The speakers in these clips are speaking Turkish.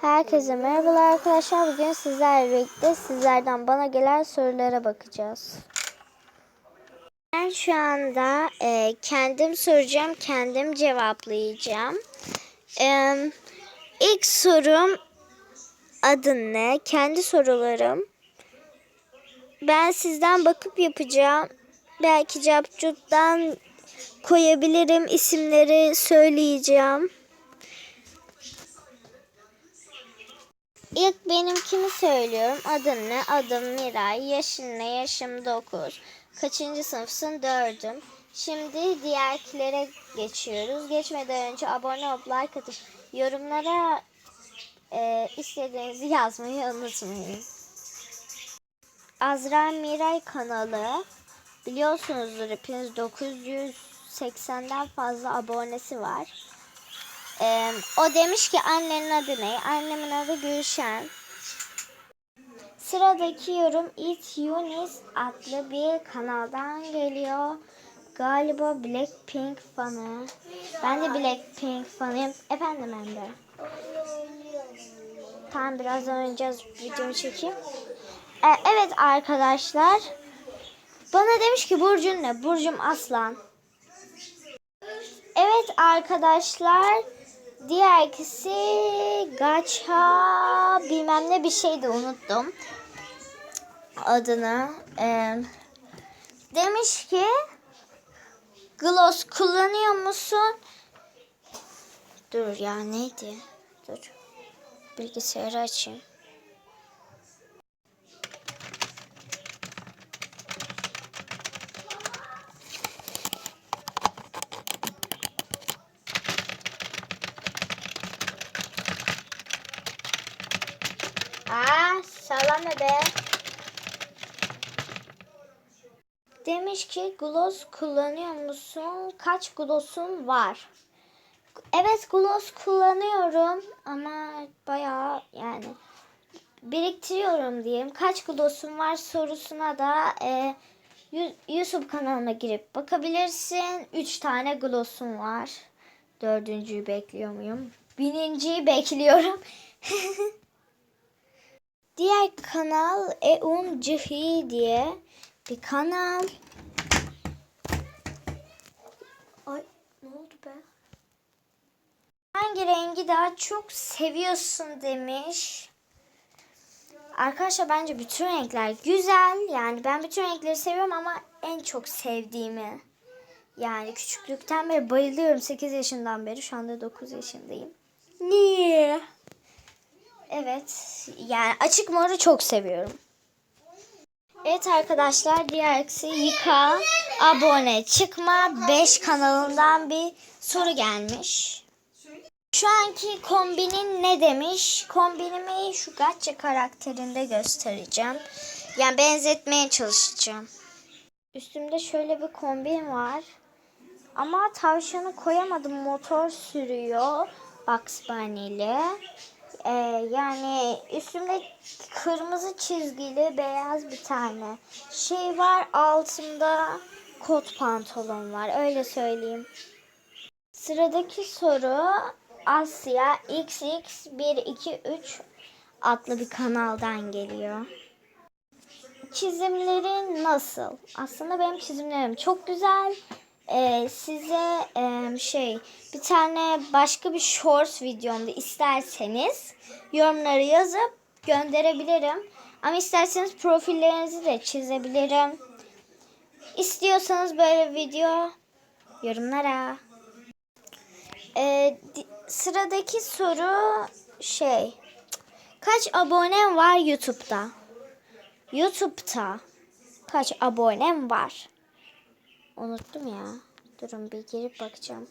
Herkese merhabalar arkadaşlar. Bugün sizlerle birlikte sizlerden bana gelen sorulara bakacağız. Ben şu anda e, kendim soracağım, kendim cevaplayacağım. E, ilk sorum adın ne? Kendi sorularım. Ben sizden bakıp yapacağım. Belki Capcut'tan koyabilirim. isimleri söyleyeceğim. İlk benimkini söylüyorum. Adın ne? Adım Miray. Yaşın ne? Yaşım 9. Kaçıncı sınıfsın? Dördüm. Şimdi diğerkilere geçiyoruz. Geçmeden önce abone olup like atıp yorumlara e, istediğinizi yazmayı unutmayın. Azra Miray kanalı biliyorsunuzdur hepiniz 980'den fazla abonesi var. Ee, o demiş ki annenin adı ne? Annemin adı Gülşen. Sıradaki yorum It Yunis adlı bir kanaldan geliyor. Galiba Blackpink fanı. Ben de Blackpink fanıyım. Efendim de. Tamam birazdan oynayacağız. Videomu çekeyim. Ee, evet arkadaşlar. Bana demiş ki Burcun ne? Burcum Aslan. Evet arkadaşlar. Diğer ikisi Gacha bilmem ne bir şeydi unuttum adını. Ee, demiş ki gloss kullanıyor musun? Dur ya neydi? Dur. Bilgisayarı açayım. Sallama be. Demiş ki gloss kullanıyor musun? Kaç gloss'un var? Evet gloss kullanıyorum ama bayağı yani biriktiriyorum diyeyim. Kaç gloss'un var sorusuna da e, YouTube kanalıma girip bakabilirsin. 3 tane gloss'um var. Dördüncüyü bekliyor muyum? Birinciyi bekliyorum. Diğer kanal Eum Cihi diye bir kanal. Ay ne oldu be? Hangi rengi daha çok seviyorsun demiş. Arkadaşlar bence bütün renkler güzel. Yani ben bütün renkleri seviyorum ama en çok sevdiğimi yani küçüklükten beri bayılıyorum. 8 yaşından beri. Şu anda 9 yaşındayım. Niye? Evet. Yani açık moru çok seviyorum. Evet arkadaşlar diğer eksi yıka abone çıkma 5 kanalından bir soru gelmiş. Şu anki kombinin ne demiş? Kombinimi şu Gacha karakterinde göstereceğim. Yani benzetmeye çalışacağım. Üstümde şöyle bir kombin var. Ama tavşanı koyamadım. Motor sürüyor. Bugs Bunny'li. Ee, yani üstümde kırmızı çizgili beyaz bir tane şey var. Altımda kot pantolon var. Öyle söyleyeyim. Sıradaki soru Asya XX123 adlı bir kanaldan geliyor. Çizimlerin nasıl? Aslında benim çizimlerim çok güzel. Ee, size em, şey bir tane başka bir shorts videomda isterseniz yorumları yazıp gönderebilirim. Ama isterseniz profillerinizi de çizebilirim. İstiyorsanız böyle video yorumlara. Ee, sıradaki soru şey kaç abonem var YouTube'da? YouTube'da kaç abonem var? Unuttum ya. Durun bir girip bakacağım.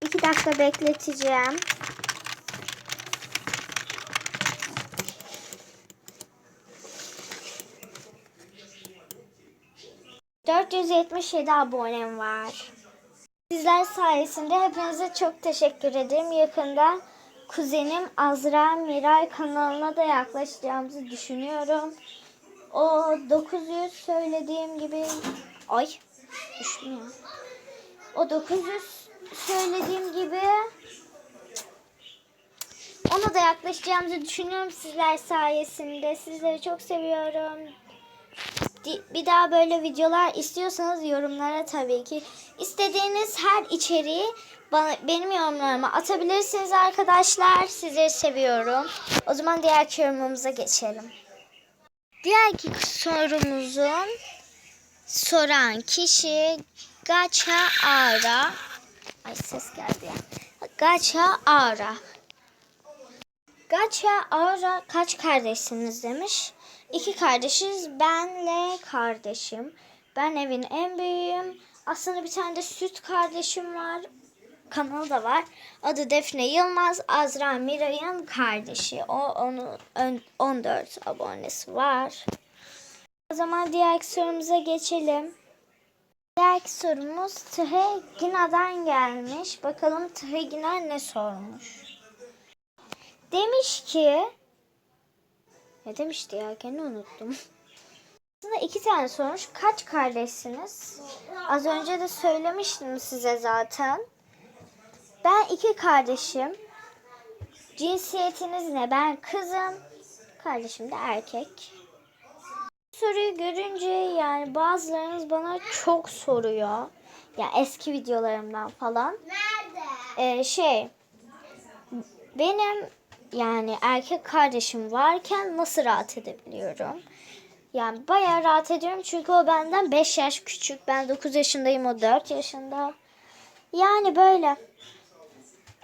İki dakika bekleteceğim. ...477 abonem var. Sizler sayesinde hepinize çok teşekkür ederim. Yakında kuzenim Azra Miray kanalına da yaklaşacağımızı düşünüyorum. O 900 söylediğim gibi ay düştüm ya. O 900 söylediğim gibi Sonuna da yaklaşacağımızı düşünüyorum sizler sayesinde. Sizleri çok seviyorum. Bir daha böyle videolar istiyorsanız yorumlara tabii ki istediğiniz her içeriği bana, benim yorumlarıma atabilirsiniz arkadaşlar. Sizleri seviyorum. O zaman diğer yorumumuza geçelim. Diğer sorumuzun soran kişi Gacha Ara. Ay ses geldi ya. Gacha Ara. Gacha Ara kaç kardeşsiniz demiş. İki kardeşiz. Benle kardeşim. Ben evin en büyüğüm. Aslında bir tane de süt kardeşim var. Kanalı da var. Adı Defne Yılmaz. Azra Miray'ın kardeşi. O onun ön- 14 abonesi var. O zaman diğer sorumuza geçelim. Diğer sorumuz Tıhegina'dan gelmiş. Bakalım Tıhegina ne sormuş. Demiş ki ne demişti ya gene unuttum. Aslında iki tane sormuş. Kaç kardeşsiniz? Az önce de söylemiştim size zaten. İki kardeşim. Cinsiyetiniz ne? Ben kızım. Kardeşim de erkek. Soruyu görünce yani bazılarınız bana çok soruyor. Ya eski videolarımdan falan. Ee, şey benim yani erkek kardeşim varken nasıl rahat edebiliyorum? Yani bayağı rahat ediyorum çünkü o benden 5 yaş küçük. Ben 9 yaşındayım o 4 yaşında. Yani böyle.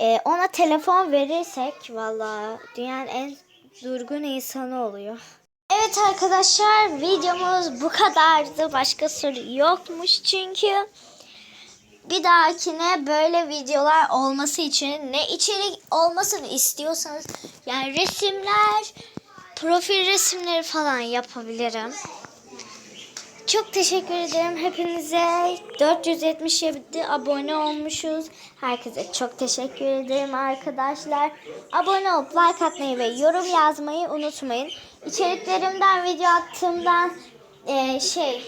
Ee, ona telefon verirsek valla dünyanın en durgun insanı oluyor. Evet arkadaşlar videomuz bu kadardı. Başka soru yokmuş çünkü. Bir dahakine böyle videolar olması için ne içerik olmasını istiyorsanız yani resimler, profil resimleri falan yapabilirim. Çok teşekkür ederim hepinize. 477 abone olmuşuz. Herkese çok teşekkür ederim arkadaşlar. Abone olup like atmayı ve yorum yazmayı unutmayın. İçeriklerimden, video attığımdan eee, şey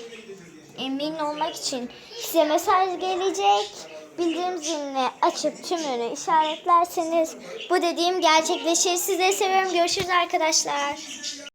emin olmak için size mesaj gelecek. Bildirim zilini açıp tümünü işaretlerseniz bu dediğim gerçekleşir. Size seviyorum. Görüşürüz arkadaşlar.